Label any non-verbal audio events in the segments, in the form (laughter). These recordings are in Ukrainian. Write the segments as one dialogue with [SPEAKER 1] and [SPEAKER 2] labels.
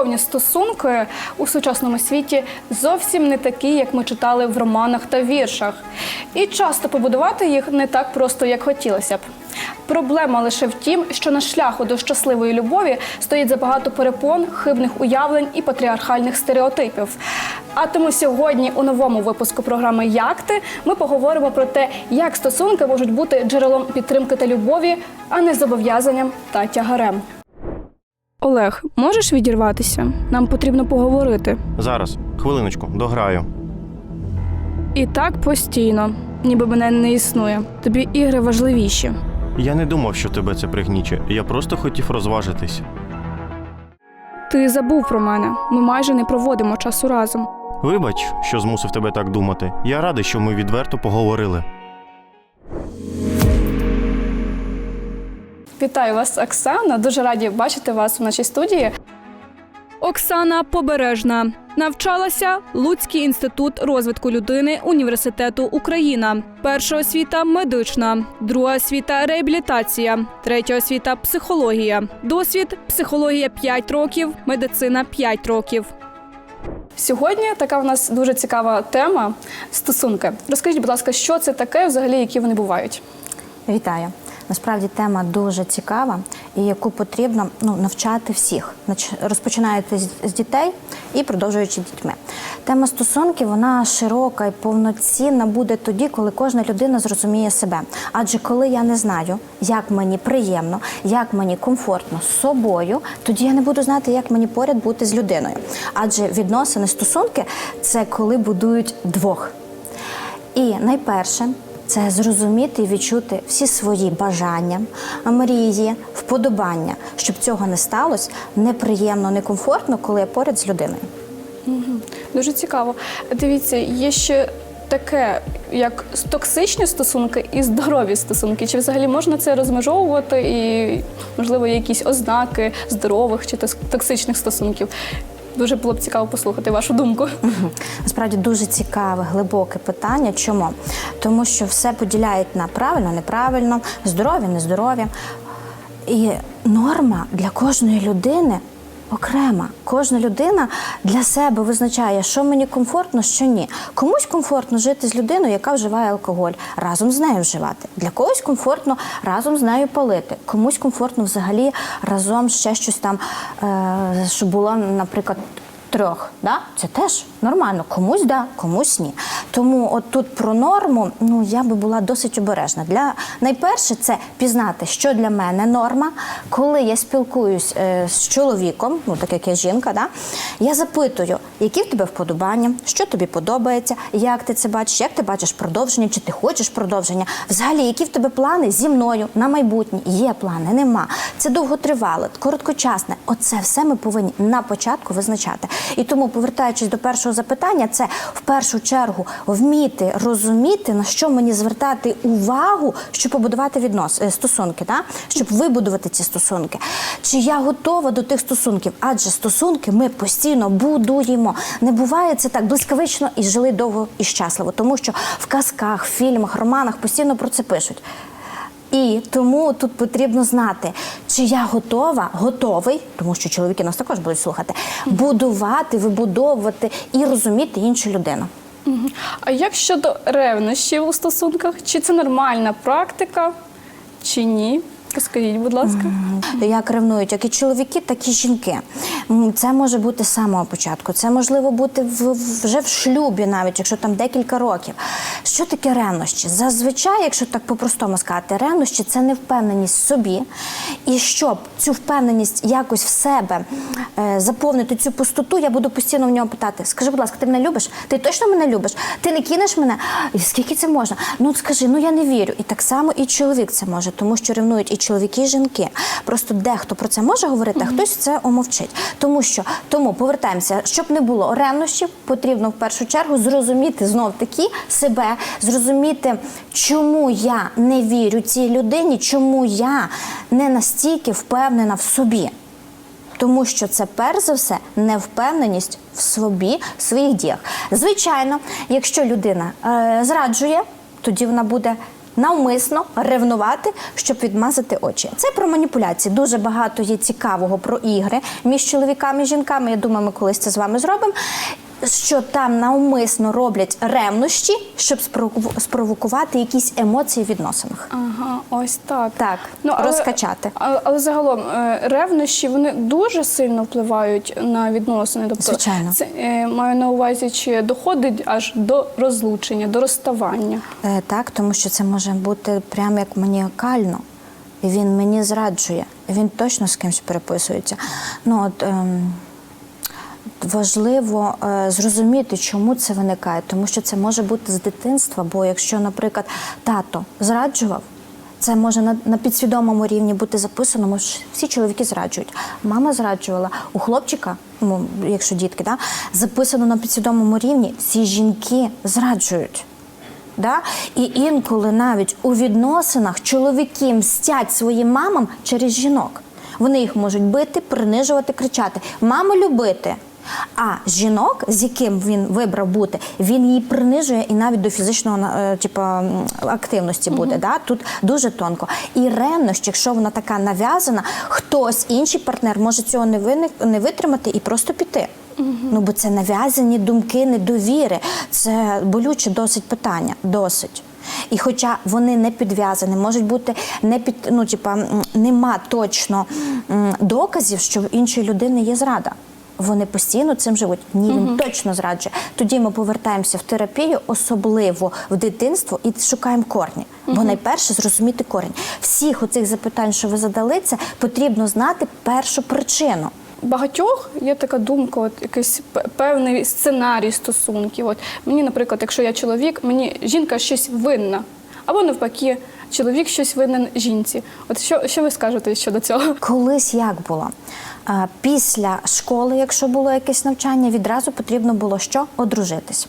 [SPEAKER 1] Любовні стосунки у сучасному світі зовсім не такі, як ми читали в романах та віршах. І часто побудувати їх не так просто, як хотілося б. Проблема лише в тім, що на шляху до щасливої любові стоїть забагато перепон, хибних уявлень і патріархальних стереотипів. А тому сьогодні у новому випуску програми Як ти ми поговоримо про те, як стосунки можуть бути джерелом підтримки та любові, а не зобов'язанням та тягарем. Олег, можеш відірватися? Нам потрібно поговорити.
[SPEAKER 2] Зараз, хвилиночку, дограю.
[SPEAKER 1] І так постійно, ніби мене не існує. Тобі ігри важливіші.
[SPEAKER 2] Я не думав, що тебе це пригніче. Я просто хотів розважитись.
[SPEAKER 1] Ти забув про мене. Ми майже не проводимо часу разом.
[SPEAKER 2] Вибач, що змусив тебе так думати. Я радий, що ми відверто поговорили.
[SPEAKER 1] Вітаю вас, Оксана. Дуже раді бачити вас в нашій студії. Оксана Побережна навчалася Луцький інститут розвитку людини університету Україна. Перша освіта медична, друга освіта реабілітація, третя освіта психологія. Досвід психологія 5 років, медицина 5 років. Сьогодні така в нас дуже цікава тема стосунки. Розкажіть, будь ласка, що це таке, взагалі, які вони бувають?
[SPEAKER 3] Вітаю. Насправді тема дуже цікава і яку потрібно ну, навчати всіх, розпочинаючи з- дітей і продовжуючи дітьми. Тема стосунків вона широка і повноцінна буде тоді, коли кожна людина зрозуміє себе. Адже коли я не знаю, як мені приємно, як мені комфортно з собою, тоді я не буду знати, як мені поряд бути з людиною. Адже відносини, стосунки це коли будують двох. І найперше це зрозуміти і відчути всі свої бажання, мрії, вподобання, щоб цього не сталося неприємно, некомфортно, коли я поряд з людиною.
[SPEAKER 1] Дуже цікаво. Дивіться, є ще таке, як токсичні стосунки і здорові стосунки. Чи взагалі можна це розмежовувати і, можливо, якісь ознаки здорових чи токсичних стосунків? Дуже було б цікаво послухати вашу думку.
[SPEAKER 3] Насправді дуже цікаве, глибоке питання. Чому? Тому що все поділяють на правильно, неправильно, здорові, нездорові. І норма для кожної людини окрема. Кожна людина для себе визначає, що мені комфортно, що ні. Комусь комфортно жити з людиною, яка вживає алкоголь, разом з нею вживати. Для когось комфортно разом з нею палити. Комусь комфортно взагалі разом ще щось там, е, щоб було, наприклад, трьох. Да? Це теж нормально. Комусь да, комусь ні. Тому от тут про норму ну, я би була досить обережна. Для найперше це пізнати, що для мене норма. Коли я спілкуюсь е, з чоловіком, ну так як я жінка, да? я запитую, які в тебе вподобання, що тобі подобається, як ти це бачиш, як ти бачиш продовження, чи ти хочеш продовження. Взагалі, які в тебе плани зі мною на майбутнє? Є плани, нема. Це довготривале, короткочасне. Оце все ми повинні на початку визначати. І тому, повертаючись до першого запитання, це в першу чергу вміти розуміти, на що мені звертати увагу, щоб побудувати віднос е, стосунки, да? щоб вибудувати ці стосунки. Чи я готова до тих стосунків? Адже стосунки ми постійно будуємо. Не буває це так блискавично і жили довго і щасливо, тому що в казках, фільмах, романах постійно про це пишуть. І тому тут потрібно знати, чи я готова, готовий, тому що чоловіки нас також будуть слухати, будувати, вибудовувати і розуміти іншу людину.
[SPEAKER 1] А як щодо ревнощів у стосунках? Чи це нормальна практика, чи ні? Скажіть, будь ласка.
[SPEAKER 3] Як ревнують як і чоловіки, так і жінки. Це може бути з самого початку. Це можливо бути в, вже в шлюбі, навіть якщо там декілька років. Що таке ревнощі? Зазвичай, якщо так по-простому сказати, ревнощі це невпевненість в собі. І щоб цю впевненість якось в себе е, заповнити цю пустоту, я буду постійно в нього питати: скажи, будь ласка, ти мене любиш? Ти точно мене любиш? Ти не кинеш мене? Скільки це можна? Ну скажи, ну я не вірю. І так само і чоловік це може, тому що ревнують і чоловіки, і жінки. Просто дехто про це може говорити, а хтось це омовчить. Тому що тому повертаємося, щоб не було ревнощів, потрібно в першу чергу зрозуміти знов таки себе, зрозуміти, чому я не вірю цій людині, чому я не настільки впевнена в собі. Тому що це перш за все невпевненість в собі, в своїх діях. Звичайно, якщо людина е, зраджує, тоді вона буде навмисно ревнувати, щоб відмазати очі. Це про маніпуляції. Дуже багато є цікавого про ігри між чоловіками і жінками. Я думаю, ми колись це з вами зробимо. Що там навмисно роблять ревнощі, щоб спровоку- спровокувати якісь емоції в відносинах.
[SPEAKER 1] Ага, ось так.
[SPEAKER 3] Так, розкачати.
[SPEAKER 1] Але, але загалом е, ревнощі вони дуже сильно впливають на відносини. Тобто,
[SPEAKER 3] Звичайно.
[SPEAKER 1] Це е, маю на увазі, чи доходить аж до розлучення, до розставання.
[SPEAKER 3] Е, Так, тому що це може бути прямо як маніакально. Він мені зраджує. Він точно з кимось переписується. Ну от ем, важливо е, зрозуміти, чому це виникає, тому що це може бути з дитинства. Бо якщо, наприклад, тато зраджував. Це може на, на підсвідомому рівні бути записано, тому всі чоловіки зраджують. Мама зраджувала у хлопчика, ну якщо дітки, да, записано на підсвідомому рівні, всі жінки зраджують. Да? І інколи навіть у відносинах чоловіки мстять своїм мамам через жінок. Вони їх можуть бити, принижувати, кричати. Маму любити. А жінок, з яким він вибрав бути, він її принижує і навіть до фізичного типу, активності буде. Да? Тут дуже тонко. І ревнощ, якщо вона така нав'язана, хтось інший партнер може цього не виник, не витримати і просто піти. Ну, бо це нав'язані думки недовіри. Це болюче досить питання. Досить. І хоча вони не підв'язані, можуть бути не під ну, типа, нема точно доказів, що в іншої людини є зрада. Вони постійно цим живуть. Ні, він точно зраджує. Тоді ми повертаємося в терапію, особливо в дитинство, і шукаємо корні. Бо найперше зрозуміти корінь. Всіх оцих запитань, що ви задали, це потрібно знати першу причину.
[SPEAKER 1] Багатьох є така думка, от якийсь певний сценарій стосунків. От мені, наприклад, якщо я чоловік, мені жінка щось винна, або навпаки, чоловік щось винен жінці. От що, що ви скажете щодо цього?
[SPEAKER 3] Колись як було? Після школи, якщо було якесь навчання, відразу потрібно було що? Одружитись.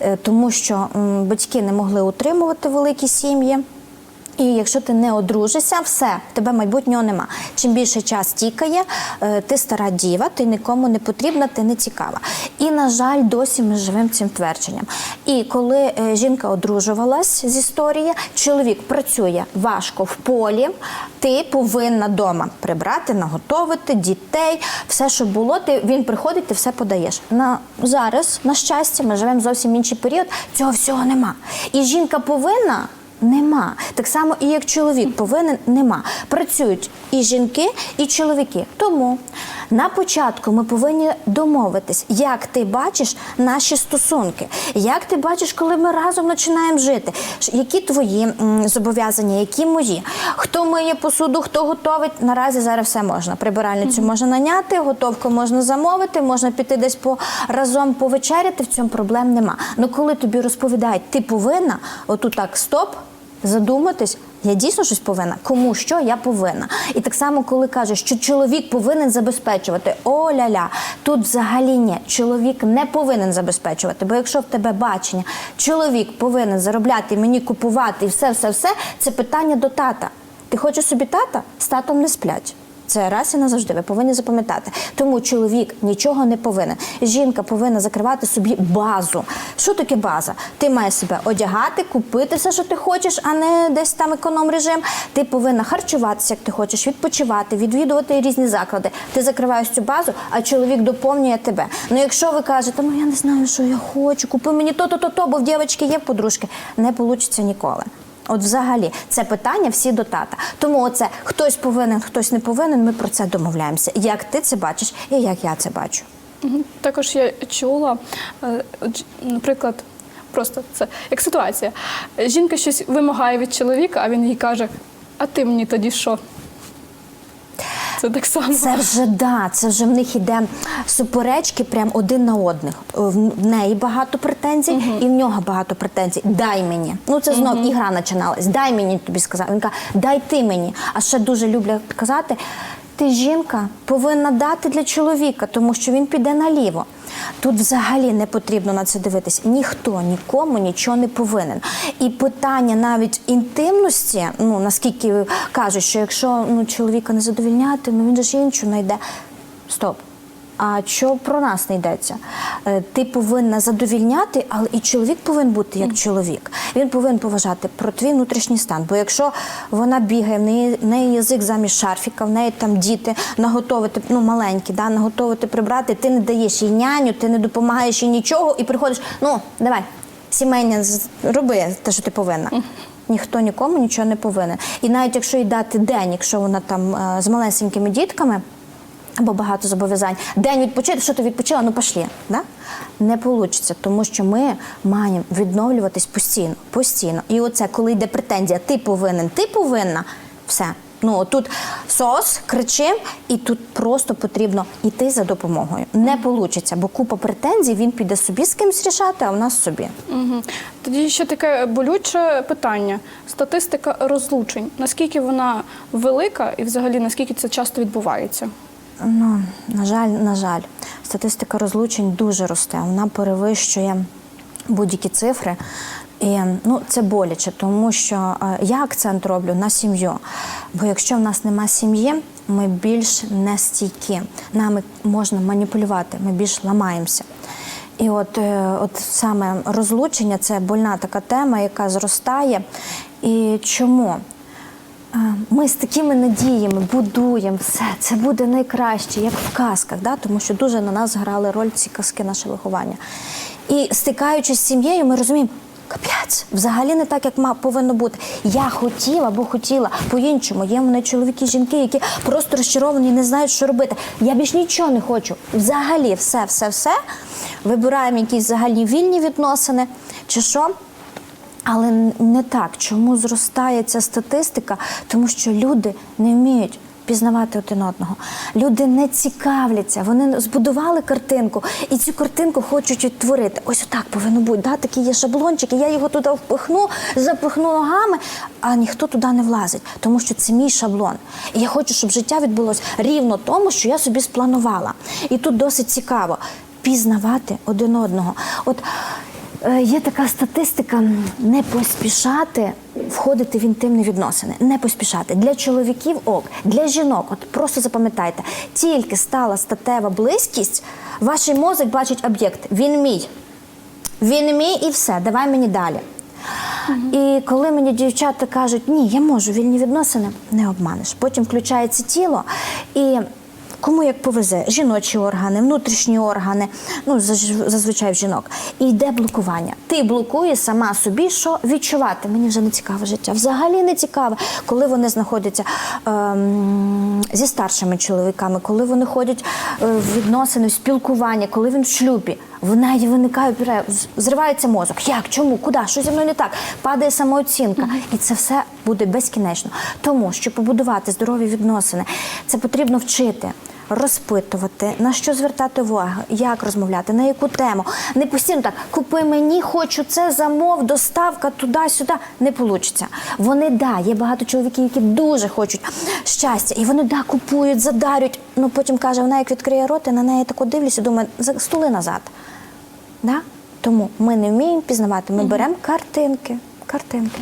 [SPEAKER 3] Е, Тому що батьки не могли утримувати великі сім'ї. І якщо ти не одружишся, все, тебе майбутнього нема. Чим більше час тікає, е, ти стара діва, ти нікому не потрібна, ти не цікава. І, на жаль, досі ми живемо цим твердженням. І коли е, жінка одружувалась з історії, чоловік працює важко в полі, ти повинна вдома прибрати, наготовити дітей, все, що було, ти він приходить, ти все подаєш. На зараз, на щастя, ми живемо зовсім інший період. Цього всього нема. І жінка повинна. Нема. Так само і як чоловік повинен, нема. Працюють і жінки, і чоловіки. Тому на початку ми повинні домовитись, як ти бачиш наші стосунки, як ти бачиш, коли ми разом починаємо жити, які твої м, зобов'язання, які мої, хто миє посуду, хто готовить. Наразі зараз все можна. Прибиральницю можна наняти, готовку можна замовити, можна піти десь по разом повечеряти. В цьому проблем нема. Ну коли тобі розповідають, ти повинна, отут так стоп задуматись. Я дійсно щось повинна. Кому що я повинна. І так само, коли кажуть, що чоловік повинен забезпечувати, о ля-ля, тут взагалі ні. Чоловік не повинен забезпечувати. Бо якщо в тебе бачення, чоловік повинен заробляти, мені купувати і все, все, все, це питання до тата. Ти хочеш собі тата? З татом не сплять. Це раз і назавжди. Ви повинні запам'ятати. Тому чоловік нічого не повинен. Жінка повинна закривати собі базу. Що таке база? Ти маєш себе одягати, купити все, що ти хочеш, а не десь там економ режим. Ти повинна харчуватися, як ти хочеш, відпочивати, відвідувати різні заклади. Ти закриваєш цю базу, а чоловік доповнює тебе. Ну якщо ви кажете, ну я не знаю, що я хочу, купи мені то-то, то-то, бо в дівчатки є подружки, не вийде ніколи. От взагалі це питання всі до тата. Тому оце хтось повинен, хтось не повинен. Ми про це домовляємося. Як ти це бачиш, і як я це бачу.
[SPEAKER 1] Також я чула, е, наприклад, просто це як ситуація. Жінка щось вимагає від чоловіка, а він їй каже: А ти мені тоді що? Це так само.
[SPEAKER 3] Це вже да, це вже в них іде суперечки прям один на одних. В неї багато претензій, і в нього багато претензій. Дай мені. Ну це знов ігра починалась. Дай мені тобі сказав. Він каже, дай ти мені. А ще дуже люблять казати. Ти жінка повинна дати для чоловіка, тому що він піде наліво. Тут взагалі не потрібно на це дивитись. Ніхто нікому нічого не повинен. І питання навіть інтимності, ну наскільки кажуть, що якщо ну, чоловіка не задовільняти, ну він же ж іншу знайде. Стоп. А що про нас не йдеться? Е, Ти повинна задовільняти, але і чоловік повинен бути як чоловік. Він повинен поважати про твій внутрішній стан. Бо якщо вона бігає, в неї, в неї язик замість шарфіка, в неї там діти наготовити, ну маленькі, да, наготовити прибрати, ти не даєш їй няню, ти не допомагаєш їй нічого, і приходиш, ну давай, сімейне, з- роби те, що ти повинна. Ніхто нікому нічого не повинен. І навіть якщо їй дати день, якщо вона там е, з малесенькими дітками. Або багато зобов'язань. День відпочити, що ти відпочила, ну пошлі. Да? Не вийде, тому що ми маємо відновлюватись постійно, постійно. І оце, коли йде претензія, ти повинен, ти повинна, все. Ну тут сос, кричим, і тут просто потрібно йти за допомогою. Не вийде, бо купа претензій, він піде собі з кимось рішати, а в нас собі.
[SPEAKER 1] Угу. Тоді ще таке болюче питання: статистика розлучень. Наскільки вона велика, і взагалі наскільки це часто відбувається?
[SPEAKER 3] Ну, на жаль, на жаль, статистика розлучень дуже росте. Вона перевищує будь-які цифри. І ну, це боляче, тому що е, я акцент роблю на сім'ю. Бо якщо в нас нема сім'ї, ми більш не стійкі. Нами можна маніпулювати, ми більш ламаємося. І от, е, от саме розлучення це больна така тема, яка зростає. І чому? Ми з такими надіями будуємо все. Це буде найкраще, як в казках, да? тому що дуже на нас грали роль ці казки, наше виховання. І стикаючись з сім'єю, ми розуміємо. Капець, взагалі не так, як повинно бути. Я хотіла або хотіла по-іншому. Є мене чоловіки, жінки, які просто розчаровані не знають, що робити. Я більш нічого не хочу. Взагалі, все, все, все. Вибираємо якісь загальні вільні відносини чи що. Але не так. Чому зростає ця статистика? Тому що люди не вміють пізнавати один одного. Люди не цікавляться, вони збудували картинку і цю картинку хочуть відтворити. Ось отак повинно бути. Да? Такі є шаблончики, я його туди впихну, запихну ногами, а ніхто туди не влазить, тому що це мій шаблон. І я хочу, щоб життя відбулося рівно тому, що я собі спланувала. І тут досить цікаво пізнавати один одного. От Є така статистика не поспішати входити в інтимні відносини. Не поспішати. Для чоловіків ок, для жінок, от просто запам'ятайте, тільки стала статева близькість, ваш мозок бачить об'єкт. Він мій. Він мій і все, давай мені далі. І коли мені дівчата кажуть, ні, я можу вільні відносини, не обманеш. Потім включається тіло і. Кому як повезе, жіночі органи, внутрішні органи, ну зазвичай в жінок. І йде блокування. Ти блокуєш сама собі, що відчувати. Мені вже не цікаве життя. Взагалі не цікаве, коли вони знаходяться ем, зі старшими чоловіками, коли вони ходять е, в відносини, в спілкування, коли він в шлюбі. В неї виникає зривається мозок. Як? Чому? Куди? Що зі мною не так? Падає самооцінка. І це все буде безкінечно. Тому щоб побудувати здорові відносини, це потрібно вчити. Розпитувати, на що звертати увагу, як розмовляти, на яку тему. Не постійно так, купи мені, хочу це, замов, доставка туди-сюди. Не вийде. Вони да, є багато чоловіків, які дуже хочуть щастя, і вони да, купують, задарюють. Ну потім каже, вона як відкриє рот, і на неї тако дивлюся, думаю, «За- стули назад. Да? Тому ми не вміємо пізнавати. Ми беремо картинки. Картинки.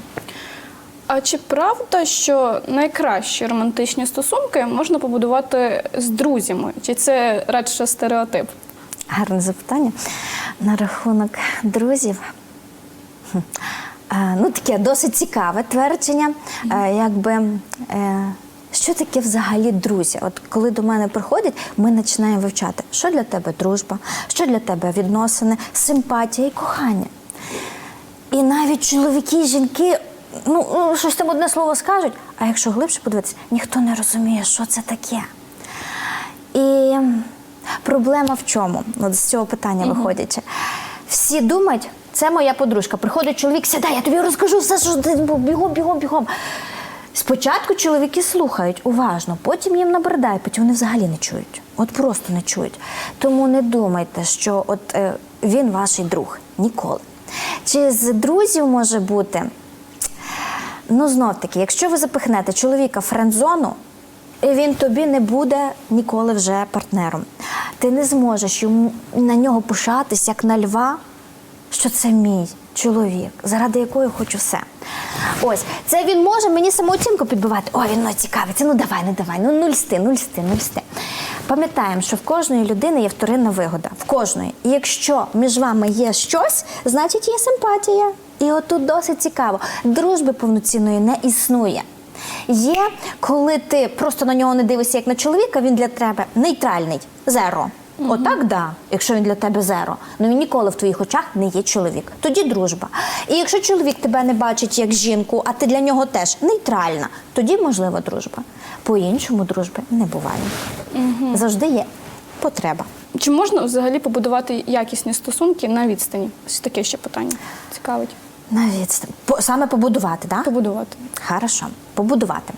[SPEAKER 1] А чи правда, що найкращі романтичні стосунки можна побудувати з друзями? Чи це радше стереотип?
[SPEAKER 3] Гарне запитання. На рахунок друзів. Е, Ну, таке досить цікаве твердження. Е, Якби, е, що таке взагалі друзі? От коли до мене приходять, ми починаємо вивчати, що для тебе дружба, що для тебе відносини, симпатія і кохання. І навіть чоловіки жінки, ну, ну, щось там одне слово скажуть, а якщо глибше подивитися, ніхто не розуміє, що це таке. І проблема в чому? От з цього питання виходячи. Всі думають, це моя подружка. Приходить чоловік, сідай, я тобі розкажу все, що ти бігом, бігом, бігом. Спочатку чоловіки слухають уважно, потім їм набридає, потім вони взагалі не чують. От просто не чують. Тому не думайте, що от е, він ваш друг. Ніколи. Чи з друзів може бути? Ну, знов таки, якщо ви запихнете чоловіка в френдзону, він тобі не буде ніколи вже партнером. Ти не зможеш йому на нього пишатись, як на льва, що це мій чоловік, заради якого я хочу все. Ось, це він може мені самооцінку підбивати. Ой, він мною цікавиться. Ну давай, ну давай, ну нуль сти, нуль сти, нуль сти. Пам'ятаємо, що в кожної людини є вторинна вигода. В кожної. І якщо між вами є щось, значить є симпатія. І отут досить цікаво. Дружби повноцінної не існує. Є, коли ти просто на нього не дивишся як на чоловіка, він для тебе нейтральний, зеро. Отак, да, якщо він для тебе зеро, ну він ніколи в твоїх очах не є чоловік. Тоді дружба. І якщо чоловік тебе не бачить як жінку, а ти для нього теж нейтральна, тоді можлива дружба. По-іншому дружби не буває. Завжди є потреба.
[SPEAKER 1] Чи можна взагалі побудувати якісні стосунки на відстані? Ось таке ще питання цікавить.
[SPEAKER 3] На відстань. По, саме побудувати, так? Да?
[SPEAKER 1] Побудувати.
[SPEAKER 3] Хорошо, побудувати.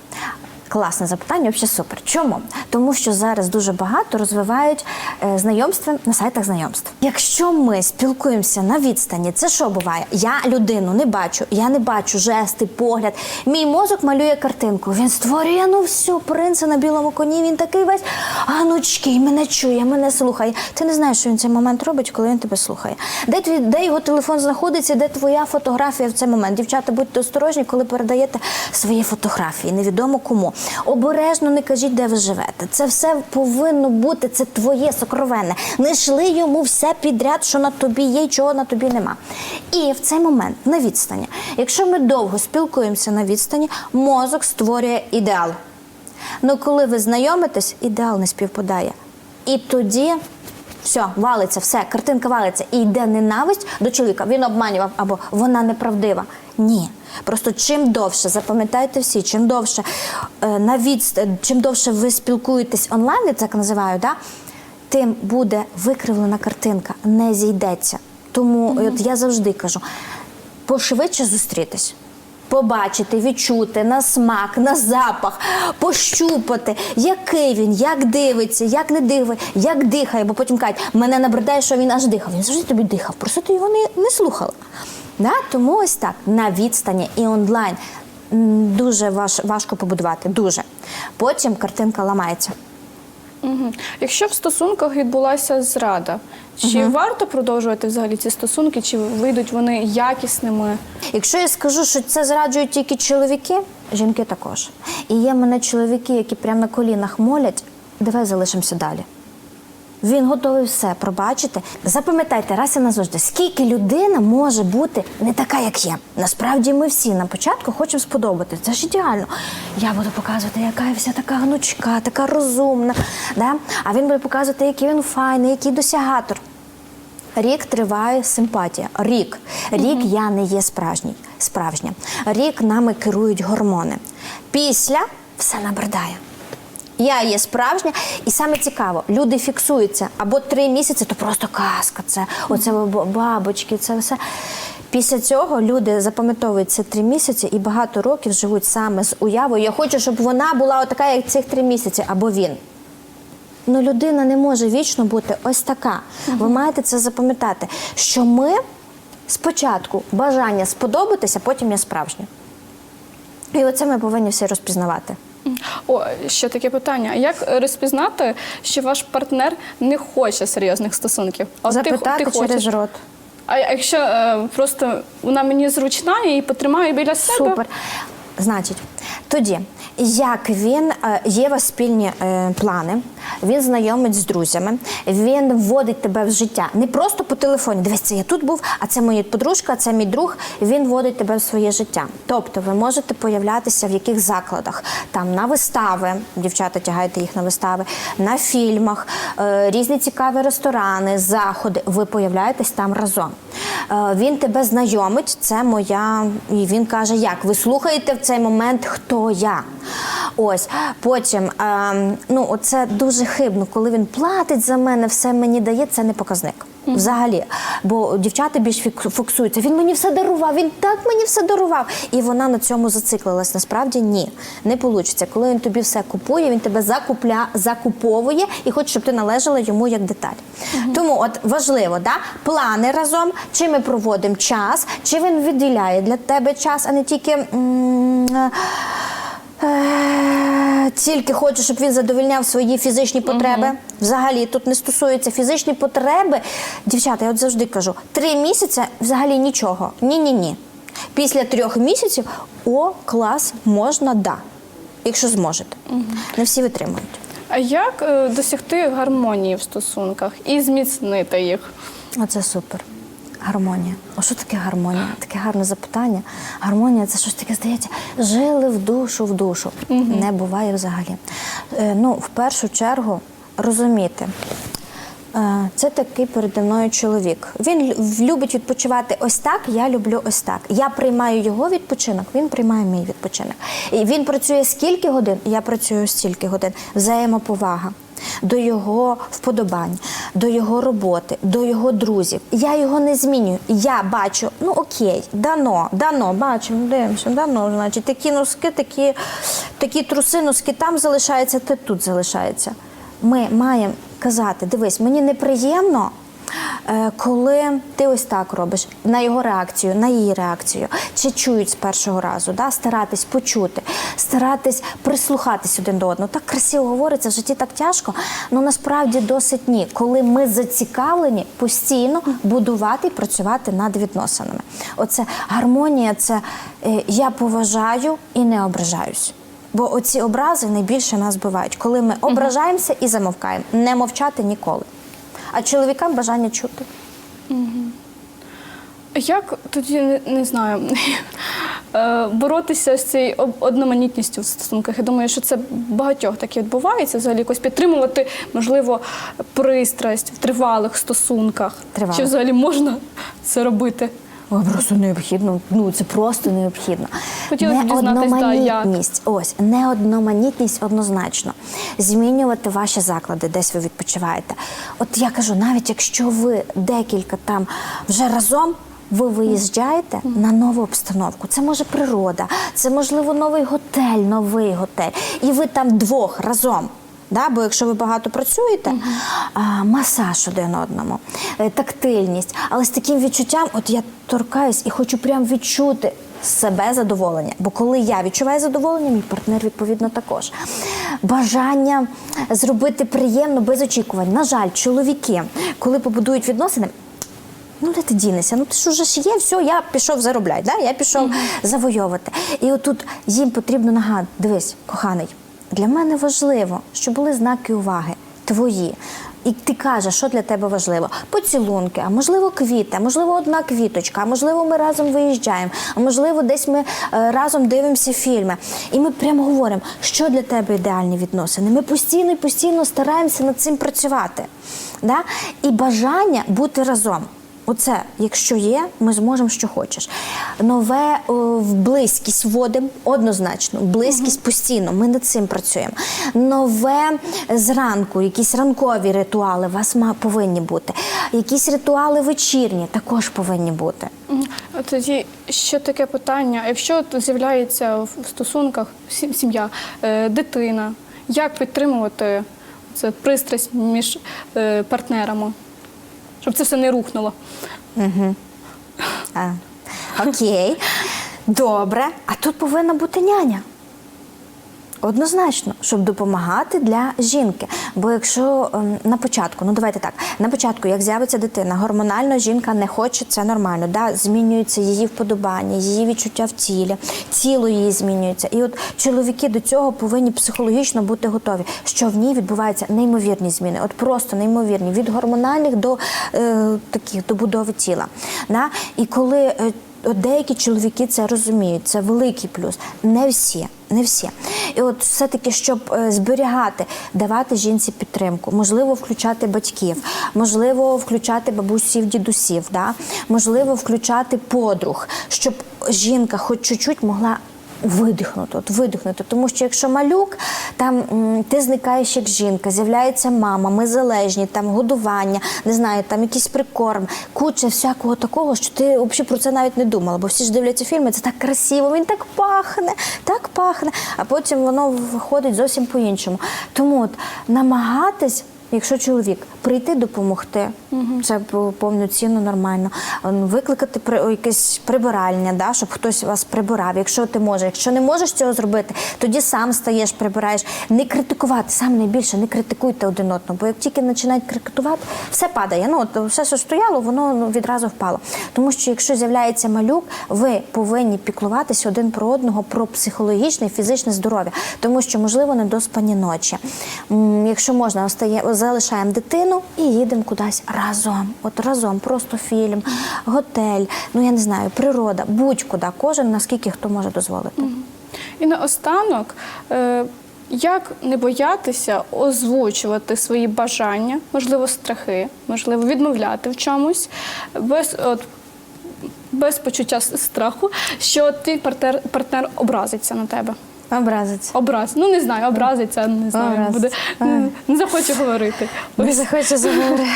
[SPEAKER 3] Класне запитання, взагалі супер. Чому? Тому що зараз дуже багато розвивають е, знайомства на сайтах знайомств. Якщо ми спілкуємося на відстані, це що буває? Я людину не бачу, я не бачу жести, погляд. Мій мозок малює картинку. Він створює ну все, принца на білому коні. Він такий весь анучки, мене чує, мене слухає. Ти не знаєш, що він цей момент робить, коли він тебе слухає. Де твій, де його телефон знаходиться, де твоя фотографія в цей момент? Дівчата, будьте осторожні, коли передаєте свої фотографії, невідомо кому. Обережно не кажіть, де ви живете. Це все повинно бути, це твоє сокровенне. Не шли йому все підряд, що на тобі є, і чого на тобі нема. І в цей момент на відстані, якщо ми довго спілкуємося на відстані, мозок створює ідеал. Ну, коли ви знайомитесь, ідеал не співпадає. І тоді все, валиться, все, картинка валиться. І йде ненависть до чоловіка. Він обманював або вона неправдива. Ні. Просто чим довше, запам'ятайте всі, чим довше е, на відст... чим довше ви спілкуєтесь онлайн, я так називаю, да, тим буде викривлена картинка, не зійдеться. Тому от я завжди кажу: пошвидше зустрітись. Побачити, відчути на смак, на запах, пощупати, який він, як дивиться, як не дивить, як дихає, бо потім кажуть, мене набридає, що він аж дихав. Він завжди тобі дихав, просто ти його не, не слухала. Да? Тому ось так, на відстані і онлайн дуже важ, важко побудувати. Дуже. Потім картинка ламається.
[SPEAKER 1] Угу. Якщо в стосунках відбулася зрада, чи варто продовжувати взагалі ці стосунки, чи вийдуть вони якісними?
[SPEAKER 3] Якщо я скажу, що це зраджують тільки чоловіки, жінки також. І є мене чоловіки, які прямо на колінах молять, давай залишимося далі. Він готовий все пробачити. Запам'ятайте раз і назавжди, скільки людина може бути не така, як є. Насправді ми всі на початку хочемо сподобати. Це ж ідеально. Я буду показувати, яка я вся така гнучка, така розумна. Да? А він буде показувати, який він файний, який досягатор. Рік триває симпатія. Рік. Рік я не є справжній. Справжня. Рік нами керують гормони. Після все набридає. Я є справжня, і саме цікаво, люди фіксуються або три місяці, то просто казка. Це оце бабочки, це все. Після цього люди запам'ятовують ці три місяці і багато років живуть саме з уявою. Я хочу, щоб вона була така, як цих три місяці, або він. Ну, людина не може вічно бути ось така. Ви маєте це запам'ятати, що ми спочатку бажання сподобатися, потім я справжня. І оце ми повинні всі розпізнавати.
[SPEAKER 1] О, ще таке питання. Як розпізнати, що ваш партнер не хоче серйозних стосунків? А Запитати ти- ти
[SPEAKER 3] через
[SPEAKER 1] хочеш.
[SPEAKER 3] рот.
[SPEAKER 1] А якщо е, просто вона мені зручна, я її потримаю біля себе.
[SPEAKER 3] Супер. Значить, тоді, як він е, є у вас спільні е, плани, він знайомить з друзями, він вводить тебе в життя не просто по телефоні. Дивись, це я тут був, а це моя подружка, а це мій друг. Він вводить тебе в своє життя. Тобто, ви можете появлятися в яких закладах, там на вистави, дівчата тягаєте їх на вистави, на фільмах, е, різні цікаві ресторани, заходи. Ви появляєтесь там разом. Е, Він тебе знайомить, це моя. І він каже, як ви слухаєте в цей момент, хто я. Ось потім, е, ну оце дуже хибно, коли він платить за мене, все мені дає, це не показник. Взагалі, бо дівчата більш фік- фокусуються. Він мені все дарував, він так мені все дарував. І вона на цьому зациклилась. Насправді ні, не вийде. Коли він тобі все купує, він тебе закупля, закуповує і хоче, щоб ти належала йому як деталь. Тому от важливо, да? плани разом, чи ми проводимо час, чи він виділяє для тебе час, а не тільки. м, Е, Тільки хочу, щоб він задовольняв свої фізичні потреби. Взагалі тут не стосується фізичні потреби. Дівчата, я от завжди кажу: три місяці взагалі нічого. Ні, ні, ні. Після трьох місяців о, клас можна да, якщо зможете. Не всі витримують.
[SPEAKER 1] А як е, досягти гармонії в стосунках і зміцнити їх?
[SPEAKER 3] Оце супер. Гармонія. О, що таке гармонія? Таке гарне запитання. Гармонія це щось таке, здається, жили в душу в душу. Не буває взагалі. Е, ну, в першу чергу, розуміти. Е, Це такий переді мною чоловік. Він любить відпочивати ось так, я люблю ось так. Я приймаю його відпочинок, він приймає мій відпочинок. І він працює скільки годин, я працюю стільки годин. Взаємоповага до його вподобань, до його роботи, до його друзів. Я його не змінюю. Я бачу, ну окей, дано, дано, бачимо, дивимося, дано, значить, такі носки, такі, такі труси, носки там залишаються, те тут залишається. Ми маємо казати: дивись, мені неприємно. Е, Коли ти ось так робиш на його реакцію, на її реакцію, чи чують з першого разу, да? старатись почути, старатись прислухатись один до одного. Так красиво говориться, в житті так тяжко, але насправді досить ні, коли ми зацікавлені постійно будувати і працювати над відносинами. Оце гармонія, це е, я поважаю і не ображаюсь. Бо оці образи найбільше нас бивають, коли ми ображаємося і замовкаємо. Не мовчати ніколи. А чоловікам бажання чути.
[SPEAKER 1] Як тоді не, знаю (laughs) е, боротися з цією одноманітністю в стосунках? Я думаю, що це багатьох так і відбувається. Взагалі якось підтримувати, можливо, пристрасть в тривалих стосунках.
[SPEAKER 3] Тривалих.
[SPEAKER 1] Чи взагалі можна це робити?
[SPEAKER 3] Ой, просто необхідно. Ну це просто необхідно.
[SPEAKER 1] Хотілося дізнатись, да.
[SPEAKER 3] Ось неодноманітність однозначно. Змінювати ваші заклади, десь ви відпочиваєте. От я кажу, навіть якщо ви декілька там вже разом. Ви виїжджаєте на нову обстановку. Це може природа, це можливо новий готель, новий готель. І ви там двох разом. Да? Бо якщо ви багато працюєте, а, масаж один одному, е, тактильність, але з таким відчуттям, от я торкаюсь і хочу прям відчути себе задоволення. Бо коли я відчуваю задоволення, мій партнер відповідно також. Бажання зробити приємно без очікувань. На жаль, чоловіки, коли побудують відносини. Ну, де ти дінешся? Ну ти ж уже ж є, все, я пішов заробляти, да? я пішов завойовувати. І отут їм потрібно нагадати, дивись, коханий, для мене важливо, щоб були знаки уваги твої. І ти кажеш, що для тебе важливо? Поцілунки, а можливо, квіти, а можливо, одна квіточка, а можливо, ми разом виїжджаємо, а можливо, десь ми е, разом дивимося фільми. І ми прямо говоримо, що для тебе ідеальні відносини. Ми постійно і постійно стараємося над цим працювати. Да? І бажання бути разом. Оце, якщо є, ми зможемо, що хочеш. Нове о, в близькість вводимо однозначно, близькість постійно. Ми над цим працюємо. Нове зранку, якісь ранкові ритуали у вас повинні бути. Якісь ритуали вечірні також повинні бути.
[SPEAKER 1] А Тоді ще таке питання: якщо з'являється в стосунках сім'я, е, дитина, як підтримувати це пристрасть між е, партнерами, щоб це все не рухнуло?
[SPEAKER 3] А, окей, добре. А тут повинна бути няня. Однозначно, щоб допомагати для жінки. Бо якщо ем, на початку, ну давайте так, на початку, як з'явиться дитина, гормонально жінка не хоче, це нормально. Да? Змінюється її вподобання, її відчуття в тілі, тіло її змінюється. І от чоловіки до цього повинні психологічно бути готові, що в ній відбуваються неймовірні зміни, от просто неймовірні, від гормональних до е, таких до будови тіла. Да? І коли е, деякі чоловіки це розуміють, це великий плюс. Не всі, не всі. І от все-таки, щоб е, зберігати, давати жінці підтримку, можливо, включати батьків, можливо, включати бабусів, дідусів, да? можливо, включати подруг, щоб жінка хоч чуть-чуть могла. Видихнути, от видихнути. Тому що якщо малюк, там ти зникаєш як жінка, з'являється мама, ми залежні, там годування, не знаю, там якийсь прикорм, куча всякого такого, що ти взагалі про це навіть не думала. Бо всі ж дивляться фільми, це так красиво, він так пахне, так пахне, а потім воно виходить зовсім по-іншому. Тому от намагатись, якщо чоловік прийти допомогти. Це по- повноцінно нормально. Викликати при, якесь прибиральня, да, щоб хтось вас прибирав, якщо ти можеш. Якщо не можеш цього зробити, тоді сам стаєш, прибираєш. Не критикувати, сам найбільше, не критикуйте один одного. Бо як тільки починають критикувати, все падає. Ну, от все, що стояло, воно ну, відразу впало. Тому що якщо з'являється малюк, ви повинні піклуватися один про одного про психологічне і фізичне здоров'я, тому що можливо недоспані ночі. Якщо можна, остає, залишаємо дитину і їдемо кудись разом. От разом, просто фільм, готель, ну я не знаю, природа, будь-куди, кожен наскільки хто може дозволити.
[SPEAKER 1] І наостанок, е, як не боятися озвучувати свої бажання, можливо, страхи, можливо, відмовляти в чомусь, без, от, без почуття страху, що твій партнер, партнер образиться на тебе.
[SPEAKER 3] Образиться.
[SPEAKER 1] Образ. Ну не знаю, образиться, не знаю,
[SPEAKER 3] Образиться.
[SPEAKER 1] буде не, не захоче говорити.
[SPEAKER 3] Не захоче заговорити.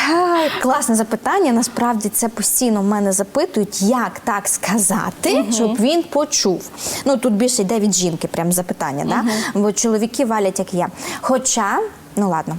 [SPEAKER 3] Класне запитання. Насправді це постійно в мене запитують, як так сказати, щоб він почув. Ну тут більше йде від жінки, прям запитання, да? бо чоловіки валять, як я. Хоча, ну ладно.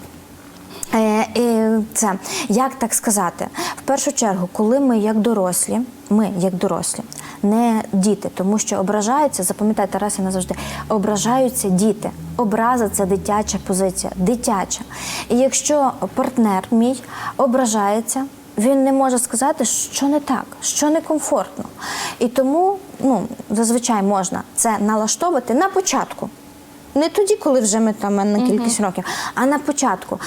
[SPEAKER 3] Е, е, це як так сказати? В першу чергу, коли ми як дорослі, ми як дорослі, не діти, тому що ображаються, запам'ятайте раз і назавжди, ображаються діти. Образа це дитяча позиція, дитяча. І якщо партнер мій ображається, він не може сказати, що не так, що некомфортно. І тому ну, зазвичай можна це налаштовувати на початку. Не тоді, коли вже ми там на кількість років, а на початку.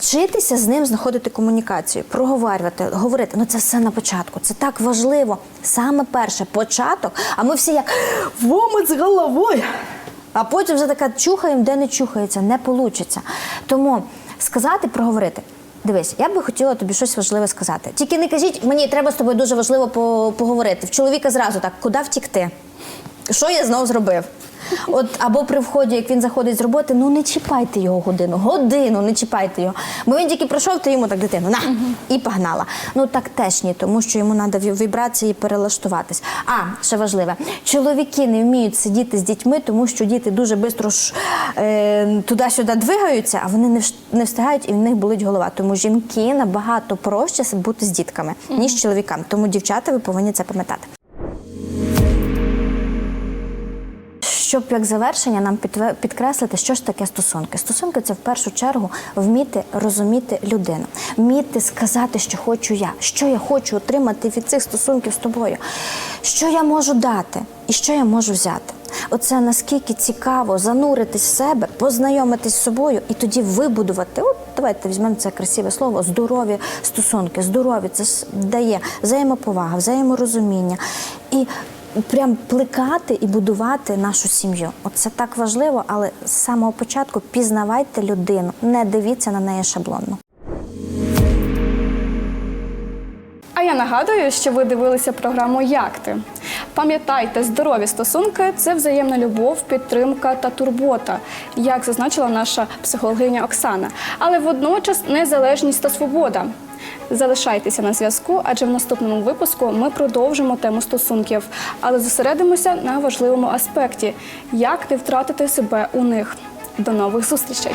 [SPEAKER 3] Вчитися з ним знаходити комунікацію, проговорювати, говорити. Ну це все на початку. Це так важливо. Саме перше початок, а ми всі як в омут з головою. А потім вже така чухаємо, де не чухається, не вийде. Тому сказати, проговорити. Дивись, я би хотіла тобі щось важливе сказати. Тільки не кажіть, мені треба з тобою дуже важливо поговорити. В чоловіка зразу так, куди втікти? Що я знов зробив? От або при вході, як він заходить з роботи, ну не чіпайте його годину, годину не чіпайте його. Бо він тільки пройшов, то йому так дитину на і погнала. Ну так теж ні, тому що йому треба вібрації перелаштуватись. А ще важливе, чоловіки не вміють сидіти з дітьми, тому що діти дуже швидко е, туди-сюди двигаються, а вони не, не встигають і в них болить голова. Тому жінки набагато проще бути з дітками, ніж чоловікам. Тому дівчата, ви повинні це пам'ятати. Щоб як завершення нам підкреслити, що ж таке стосунки. Стосунки це в першу чергу вміти розуміти людину, вміти сказати, що хочу я, що я хочу отримати від цих стосунків з тобою, що я можу дати і що я можу взяти. Оце наскільки цікаво зануритись в себе, познайомитись з собою і тоді вибудувати. От давайте візьмемо це красиве слово здорові стосунки. Здорові це дає взаємоповага, взаєморозуміння і прям плекати і будувати нашу сім'ю. Оце так важливо, але з самого початку пізнавайте людину, не дивіться на неї шаблонно.
[SPEAKER 1] А я нагадую, що ви дивилися програму Як ти. Пам'ятайте, здорові стосунки це взаємна любов, підтримка та турбота, як зазначила наша психологиня Оксана. Але водночас незалежність та свобода. Залишайтеся на зв'язку, адже в наступному випуску ми продовжимо тему стосунків, але зосередимося на важливому аспекті як не втратити себе у них. До нових зустрічей!